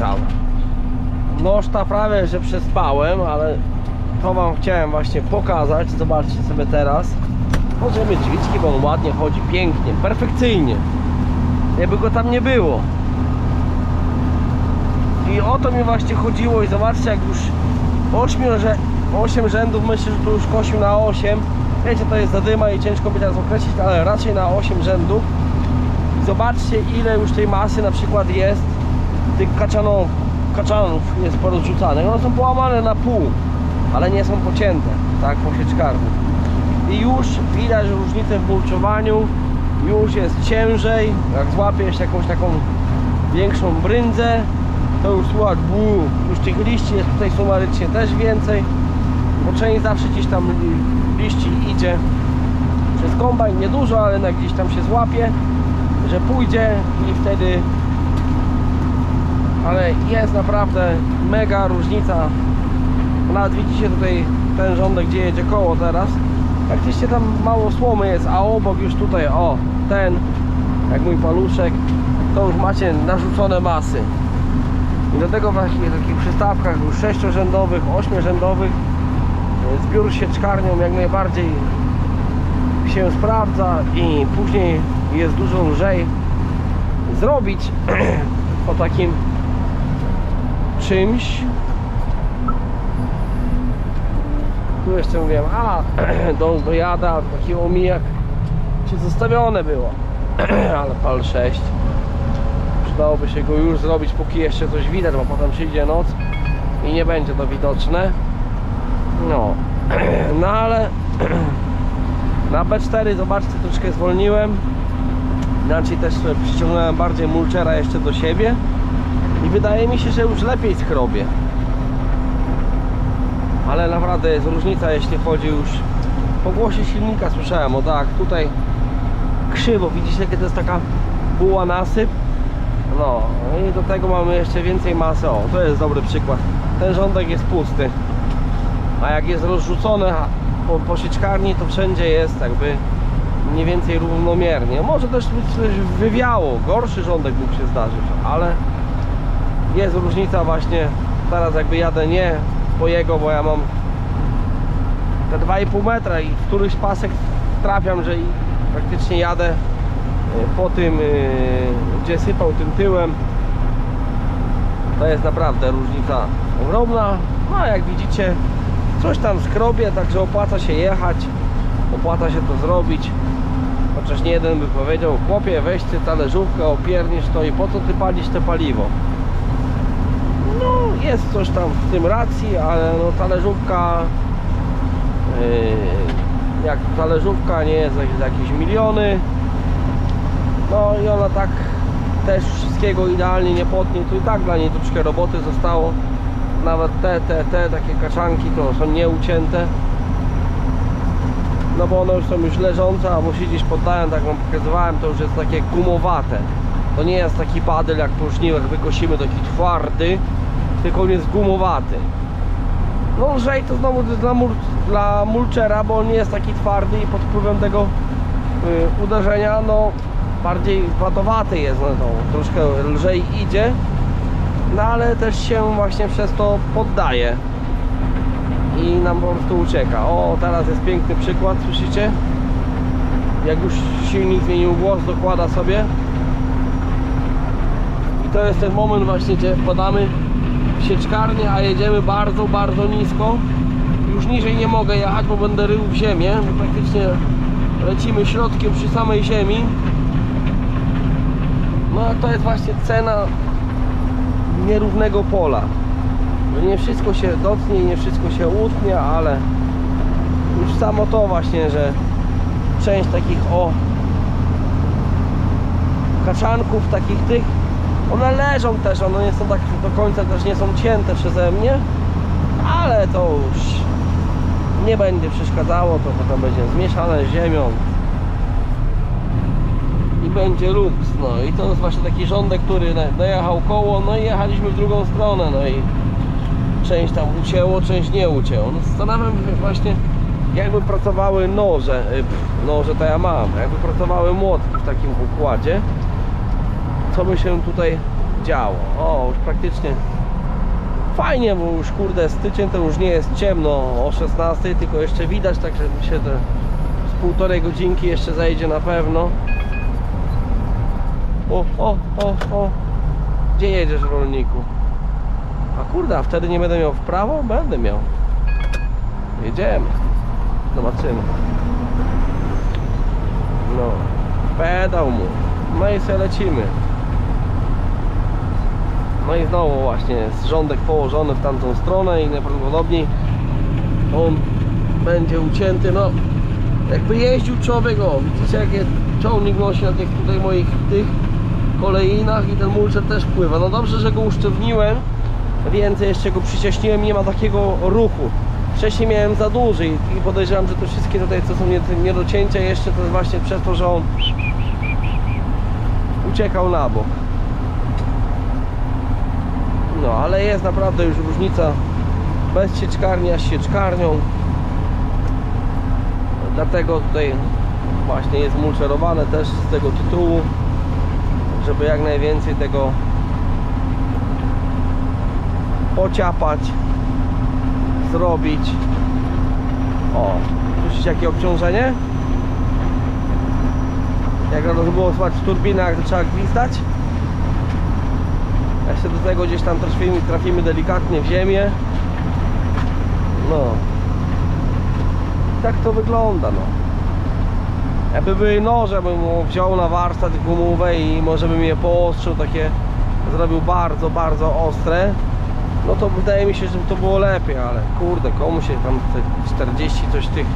tam. Nożta prawie, że przespałem, ale to wam chciałem właśnie pokazać. Zobaczcie sobie teraz. Możemy drzwiczki, bo on ładnie chodzi, pięknie, perfekcyjnie. Jakby go tam nie było. I o to mi właśnie chodziło i zobaczcie jak już 8, że 8 rzędów myślę, że tu już kosił na 8 Wiecie to jest zadyma i ciężko by teraz określić, ale raczej na 8 rzędów zobaczcie ile już tej masy na przykład jest tych kaczanów, kaczanów jest porozrzucanych One są połamane na pół, ale nie są pocięte, tak po sieczkarni. I już widać różnicę w mulczowaniu Już jest ciężej, jak złapiesz jakąś taką większą bryndzę to już słychać buu, już tych liści jest tutaj sumarycznie też więcej bo część zawsze gdzieś tam li- liści idzie przez kombajn, niedużo, ale na gdzieś tam się złapie że pójdzie i wtedy ale jest naprawdę mega różnica. Nawet widzicie tutaj ten rządek gdzie jedzie koło teraz. Faktycznie tam mało słomy jest, a obok już tutaj o, ten jak mój paluszek to już macie narzucone masy. I do tego w takich, przystawkach już sześciorzędowych, ośmiorzędowych e, zbiór sieczkarnią jak najbardziej. Się sprawdza i później jest dużo lżej zrobić po takim czymś. Tu jeszcze mówiłem, a do, dojada taki omijak. Czy zostawione było? Ale pal 6 przydałoby się go już zrobić póki jeszcze coś widać, bo potem przyjdzie noc i nie będzie to widoczne. No. No ale na B4 zobaczcie troszkę zwolniłem. Inaczej też przyciągnąłem bardziej mulchera jeszcze do siebie i wydaje mi się, że już lepiej skrobię ale naprawdę jest różnica jeśli chodzi już po głosie silnika słyszałem, o tak, tutaj krzywo, widzicie to jest taka buła nasyp no i do tego mamy jeszcze więcej masy. O, to jest dobry przykład. Ten rządek jest pusty. A jak jest rozrzucone po, po sieczkarni, to wszędzie jest jakby mniej więcej równomiernie. Może też coś wywiało. Gorszy rządek mógł się zdarzyć, ale jest różnica właśnie. Teraz jakby jadę nie po jego, bo ja mam te 2,5 metra i w któryś pasek trafiam, że praktycznie jadę y, po tym, y, gdzie sypał tym tyłem. To jest naprawdę różnica ogromna. No jak widzicie coś tam skrobię, także opłaca się jechać opłaca się to zrobić. Chociaż nie jeden by powiedział chłopie weź ty talerzówkę, opiernisz to i po co ty palisz te paliwo no jest coś tam w tym racji, ale no talerzówka yy, jak talerzówka nie jest za, jakieś miliony no i ona tak też wszystkiego idealnie nie potnie tu i tak dla niej troszkę roboty zostało. Nawet te, te, te takie kaczanki to są nieucięte no bo one już są już leżące albo się gdzieś poddają, tak wam pokazywałem to już jest takie gumowate. To nie jest taki padyl jak po wykosimy taki twardy tylko on jest gumowaty no lżej to znowu dla, mul dla mulchera, bo on nie jest taki twardy i pod wpływem tego y, uderzenia, no bardziej watowaty jest, no to troszkę lżej idzie, no ale też się właśnie przez to poddaje i nam po prostu ucieka. O, teraz jest piękny przykład, słyszycie? Jak już silnik zmienił głos, dokłada sobie i to jest ten moment właśnie, gdzie wpadamy sieczkarnię, a jedziemy bardzo, bardzo nisko. Już niżej nie mogę jechać, bo będę rył w ziemię. Praktycznie lecimy środkiem przy samej ziemi. No a to jest właśnie cena nierównego pola. Że nie wszystko się dotknie nie wszystko się utnie, ale już samo to właśnie, że część takich o kaczanków, takich tych one leżą też, one nie są tak do końca też nie są cięte przeze mnie, ale to już nie będzie przeszkadzało, to potem będzie zmieszane z ziemią i będzie luks, no i to jest właśnie taki rządek, który dojechał koło, no i jechaliśmy w drugą stronę, no i część tam ucięło, część nie ucięło. No zastanawiam się właśnie, jakby pracowały noże, y, noże to ja mam, jakby pracowały młotki w takim układzie, co by się tutaj działo. O, już praktycznie fajnie, bo już kurde styczeń to już nie jest ciemno o 16, tylko jeszcze widać, także mi się te z półtorej godzinki jeszcze zajdzie na pewno. O, o, o, o. Gdzie jedziesz rolniku? A kurde, a wtedy nie będę miał w prawo? Będę miał. Jedziemy. Zobaczymy. No. Pedał mu. No i sobie lecimy. No i znowu właśnie jest rządek położony w tamtą stronę i najprawdopodobniej on będzie ucięty. No jakby jeździł człowiek, o widzicie jakie ciągnik nosi na tych tutaj moich tych kolejnach i ten mulczer też pływa. No dobrze, że go usztywniłem, więcej jeszcze go przyciaśniłem, nie ma takiego ruchu. Wcześniej miałem za duży i podejrzewam, że te wszystkie tutaj co są nie do cięcia jeszcze to jest właśnie przez to, że on uciekał na bok. No, ale jest naprawdę już różnica bez sieczkarni, a z sieczkarnią. Dlatego tutaj właśnie jest mulczerowane też z tego tytułu, żeby jak najwięcej tego pociapać, zrobić. O, słyszycie jakie obciążenie? Jak to było słychać w turbinach, to trzeba gwizdać. Jeszcze do tego gdzieś tam trafimy, trafimy delikatnie w ziemię. No. Tak to wygląda, no. Jakby były noże, bym wziął na warsztat gumowe i może bym je poostrzył, takie zrobił bardzo, bardzo ostre. No to wydaje mi się, że to było lepiej, ale kurde, komu się tam te 40 coś tych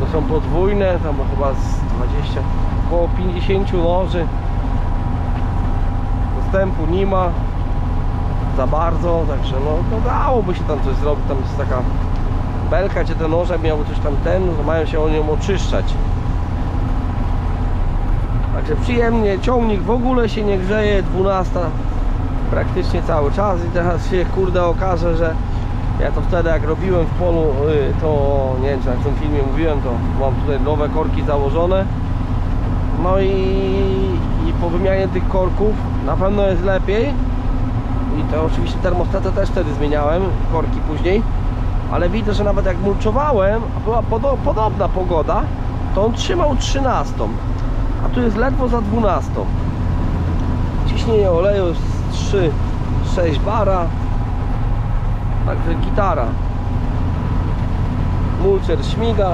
to są podwójne, tam chyba z 20, około 50 noży dostępu nie ma za bardzo, także no to dałoby się tam coś zrobić, tam jest taka belka, gdzie te noże miały coś tam ten, no, mają się o nią oczyszczać. Także przyjemnie, ciągnik w ogóle się nie grzeje, 12 praktycznie cały czas i teraz się kurde okaże, że ja to wtedy jak robiłem w polu, y, to nie wiem czy na tym filmie mówiłem, to mam tutaj nowe korki założone no i po wymianie tych korków na pewno jest lepiej. I to oczywiście termostatę też wtedy zmieniałem, korki później. Ale widzę, że nawet jak mulczowałem, a była podo podobna pogoda to on trzymał 13 a tu jest ledwo za 12 ciśnienie oleju jest 3 6 bara. Także gitara. Mulcher śmiga.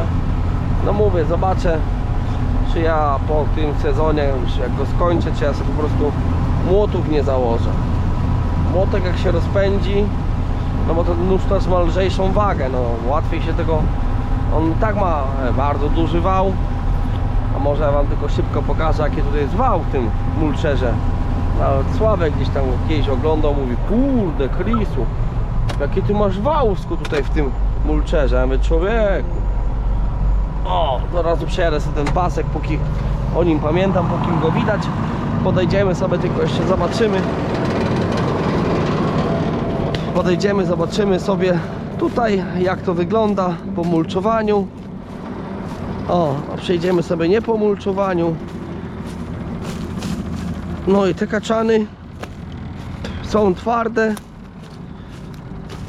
No mówię, zobaczę czy ja po tym sezonie już jak go skończę, czy ja sobie po prostu młotów nie założę. Młotek jak się rozpędzi no bo ten nóż też ma lżejszą wagę no łatwiej się tego on i tak ma bardzo duży wał. A może ja wam tylko szybko pokażę jaki tutaj jest wał w tym mulczerze. Nawet Sławek gdzieś tam kiedyś oglądał mówi kurde Krisu jaki ty masz wałsko tutaj w tym mulczerze. Ja mówię człowieku o, od razu przejadę sobie ten pasek, póki o nim pamiętam, póki go widać. Podejdziemy sobie, tylko jeszcze zobaczymy. Podejdziemy, zobaczymy sobie tutaj, jak to wygląda po mulczowaniu. O, a przejdziemy sobie nie po mulczowaniu. No i te kaczany są twarde.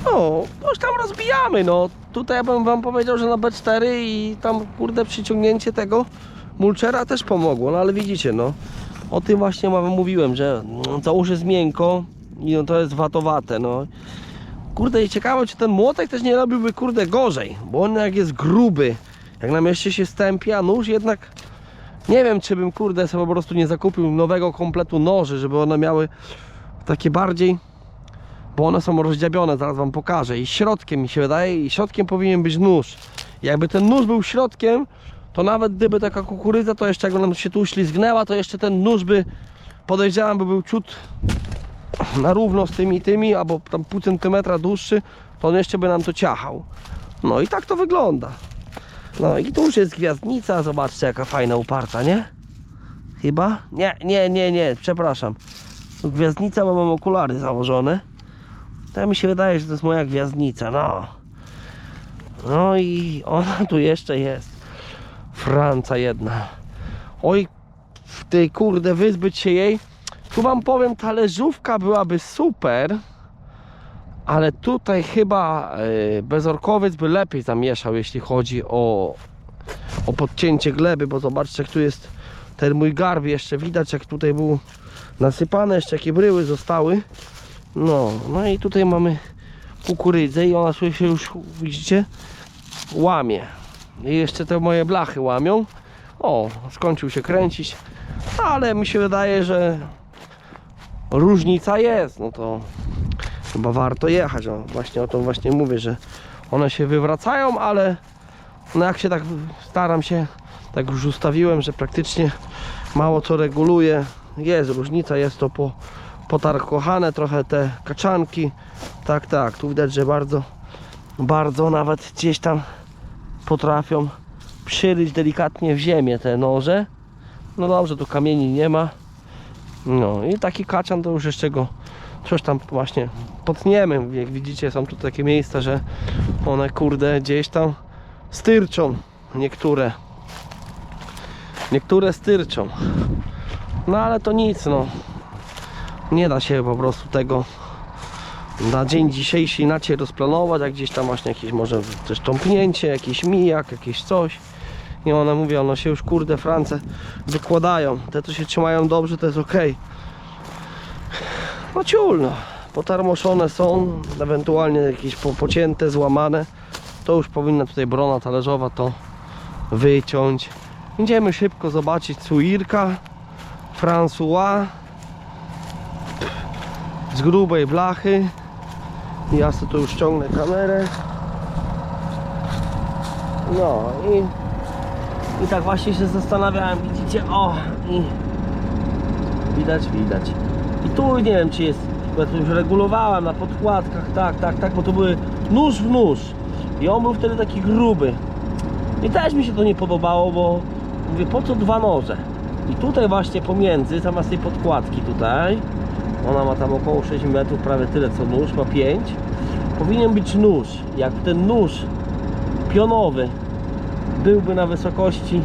No, już tam rozbijamy, no. Tutaj ja bym wam powiedział, że na B4 i tam kurde przyciągnięcie tego mulchera też pomogło, no ale widzicie, no. O tym właśnie wam mówiłem, że mm, to już jest miękko i no to jest watowate, no. Kurde i ciekawe, czy ten młotek też nie robiłby kurde gorzej, bo on jak jest gruby, jak na mieście się stępi, a nóż jednak nie wiem, czy bym kurde sobie po prostu nie zakupił nowego kompletu noży, żeby one miały takie bardziej bo one są rozdziabione, zaraz wam pokażę. I środkiem mi się wydaje, i środkiem powinien być nóż. Jakby ten nóż był środkiem to nawet gdyby taka kukurydza to jeszcze jakby nam się tu uślizgnęła to jeszcze ten nóż by podejrzewam by był ciut na równo z tymi tymi albo tam pół centymetra dłuższy to on jeszcze by nam to ciachał. No i tak to wygląda. No i tu już jest gwiazdnica zobaczcie jaka fajna uparta, nie? chyba? nie, nie, nie, nie, przepraszam. Gwiazdnica, bo mam okulary założone to mi się wydaje, że to jest moja gwiazdnica, no. No i ona tu jeszcze jest. Franca jedna. Oj, w tej kurde wyzbyć się jej, Tu wam powiem, talerzówka byłaby super, ale tutaj chyba yy, bezorkowiec by lepiej zamieszał, jeśli chodzi o, o podcięcie gleby, bo zobaczcie, jak tu jest ten mój garb, jeszcze widać, jak tutaj był nasypane, jeszcze jakie bryły zostały. No, no i tutaj mamy kukurydzę i ona sobie się już, widzicie, łamie. I jeszcze te moje blachy łamią. O, skończył się kręcić, ale mi się wydaje, że różnica jest, no to chyba warto jechać. O, właśnie o tym właśnie mówię, że one się wywracają, ale no jak się tak staram się, tak już ustawiłem, że praktycznie mało co reguluje. Jest różnica, jest to po, potarkochane trochę te kaczanki. Tak, tak, tu widać, że bardzo, bardzo nawet gdzieś tam potrafią przyryć delikatnie w ziemię te noże. No dobrze, tu kamieni nie ma. No i taki kaczan to już jeszcze go coś tam właśnie potniemy. Jak widzicie są tu takie miejsca, że one kurde gdzieś tam styrczą niektóre. Niektóre styrczą. No ale to nic no. Nie da się po prostu tego na dzień dzisiejszy inaczej rozplanować, jak gdzieś tam właśnie jakieś może też tąpnięcie, jakiś mijak, jakieś coś. I one mówią, one się już kurde France wykładają. Te co się trzymają dobrze, to jest ok. No ciul no. Potarmoszone są, ewentualnie jakieś po, pocięte, złamane. To już powinna tutaj brona talerzowa to wyciąć. Idziemy szybko zobaczyć Suirka François z grubej blachy. Ja sobie tu już ściągnę kamerę. No i, i tak właśnie się zastanawiałem, widzicie, o i widać, widać. I tu nie wiem czy jest, ja to już regulowałem na podkładkach, tak, tak, tak, bo to były nóż w nóż. I on był wtedy taki gruby. I też mi się to nie podobało, bo mówię, po co dwa noże? I tutaj właśnie pomiędzy, zamiast tej podkładki tutaj, ona ma tam około 6 metrów, prawie tyle co nóż, ma 5. Powinien być nóż. Jak ten nóż pionowy byłby na wysokości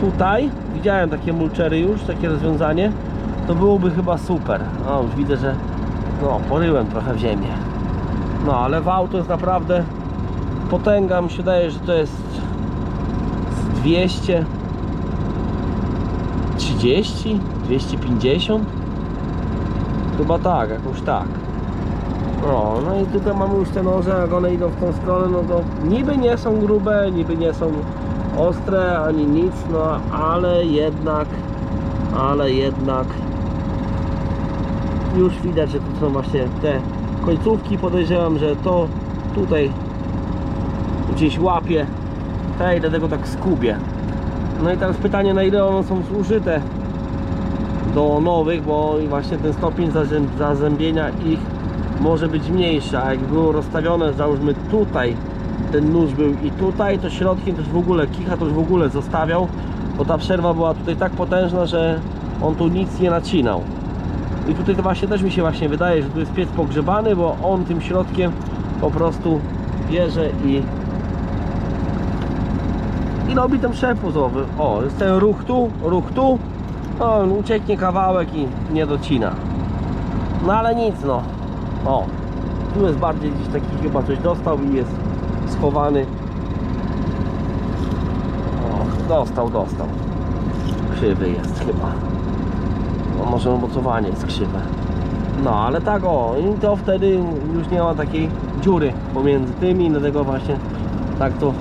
tutaj, widziałem takie mulczery już, takie rozwiązanie, to byłoby chyba super. Już widzę, że no, poryłem trochę w ziemię. No ale w auto jest naprawdę potęga, mi się daje, że to jest z 200 30, 250 chyba tak, jakoś tak. No, no i tutaj mamy już te noże, jak one idą w tą stronę, no to niby nie są grube, niby nie są ostre, ani nic, no ale jednak ale jednak już widać, że tu są właśnie te końcówki, podejrzewam, że to tutaj gdzieś łapie. Te i dlatego tak skubie no i teraz pytanie na ile one są zużyte do nowych, bo właśnie ten stopień zazę- zazębienia ich może być mniejszy, a jak było rozstawione, załóżmy tutaj ten nóż był i tutaj, to środkiem też w ogóle kicha to już w ogóle zostawiał, bo ta przerwa była tutaj tak potężna, że on tu nic nie nacinał. I tutaj to właśnie też mi się właśnie wydaje, że tu jest piec pogrzebany, bo on tym środkiem po prostu bierze i i robi ten przepuzowy. O, jest ten ruch tu, ruch tu. O, ucieknie kawałek i nie docina. No ale nic no. O, tu jest bardziej gdzieś taki chyba coś dostał i jest schowany. O, dostał, dostał. Krzywy jest chyba. No może mocowanie jest krzywe. No ale tak o, i to wtedy już nie ma takiej dziury pomiędzy tymi, dlatego właśnie tak to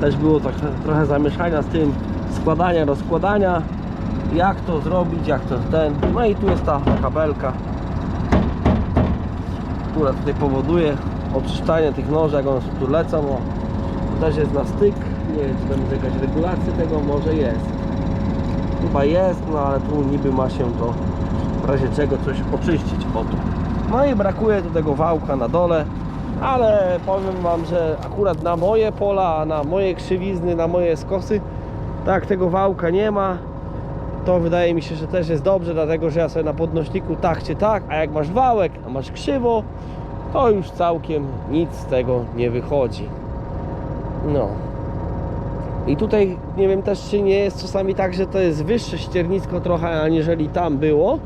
też było trochę, trochę zamieszania z tym składania, rozkładania jak to zrobić, jak to ten. No i tu jest ta kabelka która tutaj powoduje odczytanie tych noży, jak one tu lecą o, to też jest na styk. Nie wiem czy tam jest jakaś regulacja tego, może jest. Chyba jest, no ale tu niby ma się to w razie czego coś oczyścić o to no i brakuje do tego wałka na dole ale powiem Wam, że akurat na moje pola, na moje krzywizny, na moje skosy, tak tego wałka nie ma. To wydaje mi się, że też jest dobrze, dlatego że ja sobie na podnośniku tak czy tak, a jak masz wałek, a masz krzywo, to już całkiem nic z tego nie wychodzi. No. I tutaj nie wiem też czy nie jest czasami tak, że to jest wyższe ściernisko trochę aniżeli tam było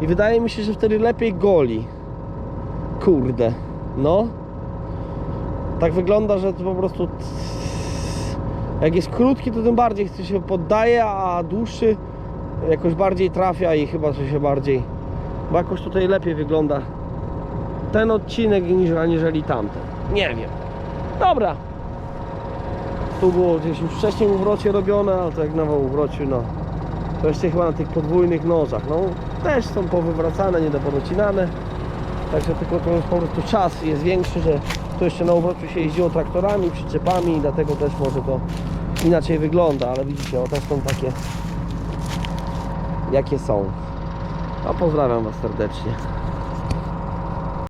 I wydaje mi się, że wtedy lepiej goli. Kurde. No. Tak wygląda, że to po prostu jak jest krótki, to tym bardziej się poddaje, a dłuższy jakoś bardziej trafia i chyba że się bardziej. Bo jakoś tutaj lepiej wygląda ten odcinek niż aniżeli tamten. Nie wiem. Dobra. Tu było gdzieś już wcześniej uwrocie robione, ale to jak na uwrociu, no. To jeszcze chyba na tych podwójnych nożach. No też są powywracane, nie dopodocinane. Także tylko to po prostu czas jest większy, że tu jeszcze na uwrociu się jeździło traktorami, przyczepami i dlatego też może to inaczej wygląda, ale widzicie, o te są takie jakie są. A pozdrawiam Was serdecznie.